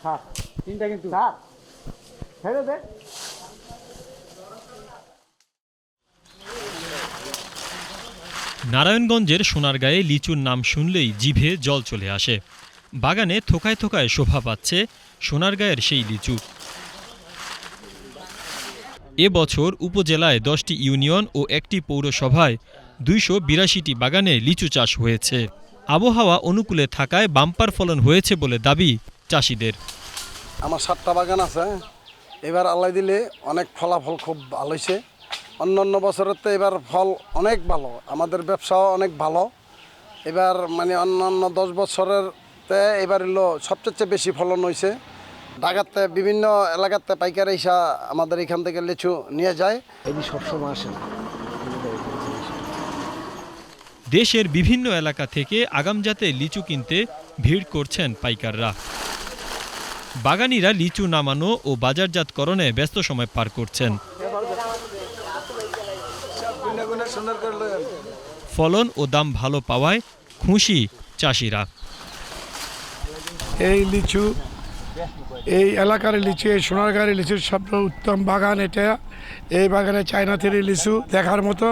Sir তিনটা কিন্তু sir ছেড়ে দে নারায়ণগঞ্জের সোনারগাঁয়ে লিচুর নাম শুনলেই জিভে জল চলে আসে। বাগানে থোকায় থোকায় শোভা পাচ্ছে সোনারগাঁয়ের সেই লিচু। এবছর উপজেলায় দশটি ইউনিয়ন ও একটি পৌরসভায় দুইশো বিরাশিটি বাগানে লিচু চাষ হয়েছে। আবহাওয়া অনুকূলে থাকায় বাম্পার ফলন হয়েছে বলে দাবি চাষিদের। আমার সাতটা বাগান আছে এবার আল্লাহ দিলে অনেক ফলাফল খুব ভালো হয়েছে। অন্য অন্য বছরের তো এবার ফল অনেক ভালো, আমাদের ব্যবসাও অনেক ভালো। এবার মানে অন্য অন্য দশ বছরের তে এবার হলো সবচেয়ে বেশি ফলন হয়েছে। ঢাকাতে বিভিন্ন এলাকাতে পাইকারি ইসা আমাদের এখান থেকে লিচু নিয়ে যায়। এটি সবসময় আসে না। দেশের বিভিন্ন এলাকা থেকে আগামজাতে লিচু কিনতে ভিড় করছেন পাইকাররা। বাগানিরা লিচু নামানো ও বাজারজাতকরণে ব্যস্ত সময় পার করছেন। ফলন ও দাম ভালো পাওয়ায় খুশি চাষিরা। এই লিচু এই এলাকার লিচু এই সোনারগাঁয়ের লিচুর সবচেয়ে উত্তম বাগান এটা। এই বাগানে চায়না থেরি লিচু দেখার মতো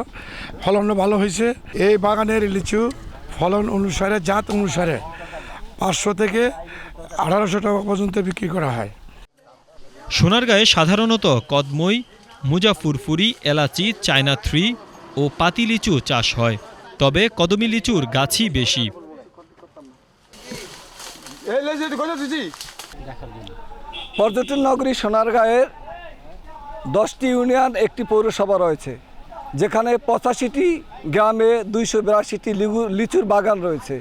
ফলন ভালো হয়েছে। এই বাগানের লিচু ফলন অনুসারে জাত অনুসারে পাঁচশো থেকে আঠারোশো টাকা পর্যন্ত বিক্রি করা হয়। সোনারগাঁয়ে সাধারণত কদমই মুজাফুরফুরি এলাচি চায়না থ্রি ও পাতি লিচু চাষ হয়। তবে কদমি লিচুর গাছই বেশি। পর্যটন নগরী সোনারগাঁয়ের দশটি ইউনিয়ন, একটি পৌরসভা রয়েছে। যেখানে পঁচাশিটি গ্রামে দুইশো বিরাশিটি লিচুর বাগান রয়েছে।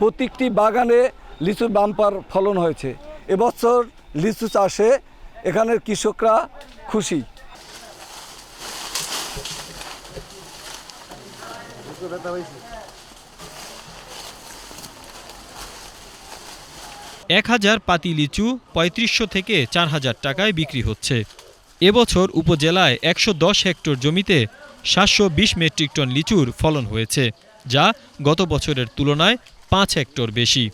প্রত্যেকটি বাগানে লিচুর বাম্পার ফলন হয়েছে। এবছর লিচু চাষে এখানের কৃষকরা খুশি। এক হাজার পাতি লিচু পঁয়ত্রিশশো থেকে চার হাজার টাকায় বিক্রি হচ্ছে। এবছর উপজেলায় একশো দশ হেক্টর জমিতে সাতশো বিশ মেট্রিক টন লিচুর ফলন হয়েছে, যা গত বছরের তুলনায় পাঁচ হেক্টর বেশি।